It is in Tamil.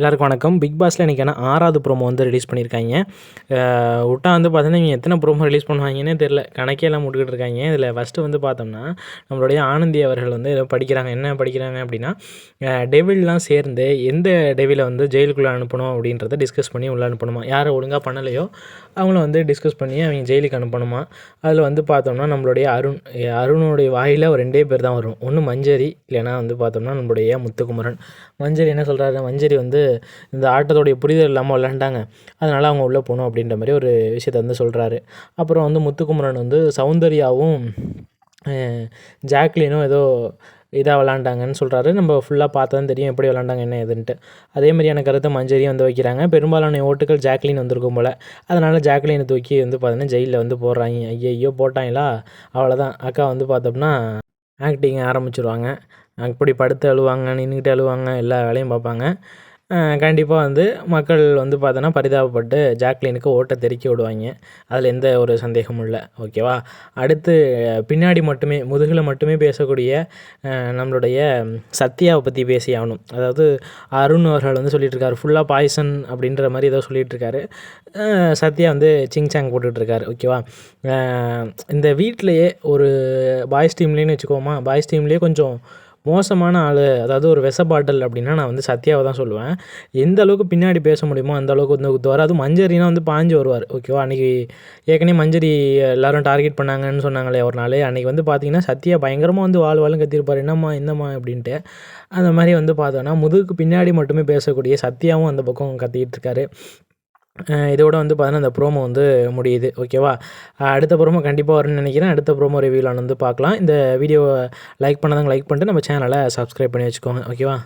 எல்லாருக்கும் வணக்கம். பிக் பாஸில் இன்றைக்கான ஆறாவது ப்ரோமோ வந்து ரிலீஸ் பண்ணியிருக்காங்க. விட்டா வந்து பார்த்தீங்கன்னா இவங்க எத்தனை ப்ரோமோ ரிலீஸ் பண்ணுவாங்கன்னே தெரில கணக்கே எல்லாம் முட்டுக்கிட்டு இருக்காங்க. இதில் ஃபஸ்ட்டு வந்து பார்த்தோம்னா நம்மளுடைய ஆனந்தி அவர்கள் வந்து ஏதோ படிக்கிறாங்க. என்ன படிக்கிறாங்க அப்படின்னா டெவில்லாம் சேர்ந்து எந்த டெவிலை வந்து ஜெயிலுக்குள்ளே அனுப்பணும் அப்படின்றத டிஸ்கஸ் பண்ணி உள்ளே அனுப்பணுமா? யாரை ஒழுங்காக பண்ணலையோ அவங்கள வந்து டிஸ்கஸ் பண்ணி அவங்க ஜெயிலுக்கு அனுப்பணுமா? அதில் வந்து பார்த்தோம்னா நம்மளுடைய அருண் அருணுடைய வாயில் ஒரு ரெண்டே பேர் தான் வரும். ஒன்று மஞ்சரி இல்லைன்னா வந்து பார்த்தோம்னா நம்மளுடைய முத்துக்குமரன். மஞ்சரி என்ன சொல்கிறாரு மஞ்சரி வந்து இந்த ஆட்டத்தோடைய புரிதல் இல்லாமல் விளாண்டாங்க அதனால் அவங்க உள்ளே போகணும் அப்படின்ற மாதிரி ஒரு விஷயத்த வந்து சொல்கிறாரு அப்புறம் வந்து முத்துக்குமரன் வந்து சௌந்தர்யாவும் ஜாக்லினும் ஏதோ இதாக விளாண்டாங்கன்னு சொல்கிறாரு நம்ம ஃபுல்லாக பார்த்தா தெரியும் எப்படி விளாண்டாங்க என்ன ஏதுன்ட்டு. அதே மாதிரியான கருத்தை மஞ்சரியும் வந்து வைக்கிறாங்க. பெரும்பாலான ஓட்டுகள் ஜாக்லின் வந்திருக்கும் போல். அதனால் ஜாக்லினை தூக்கி வந்து பார்த்தீங்கன்னா ஜெயிலில் வந்து போடுறாங்க. ஐயோ போட்டாங்களா? அவ்வளோதான் அக்கா வந்து பார்த்தோம்னா ஆக்டிங் ஆரம்பிச்சிருவாங்க. அப்படி படுத்து அழுவாங்க நின்றுக்கிட்டு அழுவாங்க எல்லா வேலையும் பார்ப்பாங்க. கண்டிப்பாக வந்து மக்கள் வந்து பார்த்தோன்னா பரிதாபப்பட்டு ஜாக்லினுக்கு ஓட்டை தெறிக்க விடுவாங்க. அதில் எந்த ஒரு சந்தேகமும் இல்லை. ஓகேவா அடுத்து பின்னாடி மட்டுமே முதுகில் மட்டுமே பேசக்கூடிய நம்மளுடைய சத்யாவை பற்றி பேசி ஆகணும். அதாவது அருண் அவர்கள் வந்து சொல்லிட்டு ஃபுல்லாக பாய்சன் அப்படின்ற மாதிரி ஏதோ சொல்லிகிட்ருக்காரு சத்யா வந்து சிங் சாங் போட்டுட்ருக்காரு ஓகேவா இந்த வீட்டிலையே ஒரு பாய்ஸ் டீம்லேன்னு வச்சுக்கோமா பாய்ஸ் டீம்லேயே கொஞ்சம் மோசமான ஆள் அதாவது ஒரு விஷ அப்படின்னா நான் வந்து சத்யாவை தான் சொல்லுவேன். எந்த அளவுக்கு பின்னாடி பேச முடியுமோ அந்த அளவுக்கு வந்து குத்துவார் அதுவும் மஞ்சரினா வந்து பாஞ்சு வருவார் ஓகேவா அன்றைக்கி ஏற்கனவே மஞ்சரி எல்லோரும் டார்கெட் பண்ணாங்கன்னு சொன்னாங்களே ஒரு நாள். அன்றைக்கி வந்து பார்த்தீங்கன்னா சத்யா பயங்கரமாக வந்து வாழ் வாழும் கத்திருப்பார். என்னம்மா என்னம்மா அப்படின்ட்டு. அந்த மாதிரி வந்து பார்த்தோன்னா முதுகுக்கு பின்னாடி மட்டுமே பேசக்கூடிய சத்யாவும் அந்த பக்கம் கத்திக்கிட்டு இருக்காரு. இதோட வந்து பார்த்தீங்கன்னா இந்த ப்ரோமோ வந்து முடியுது. ஓகேவா அடுத்த ப்ரோமோ கண்டிப்பாக வரும்னு நினைக்கிறேன். அடுத்த ப்ரோமோ ரிவ்யூவில் வந்து பார்க்கலாம். இந்த வீடியோவை லைக் பண்ணாதவங்க லைக் பண்ணிட்டு நம்ம சேனலை சப்ஸ்கிரைப் பண்ணி வச்சுக்கோங்க. ஓகேவா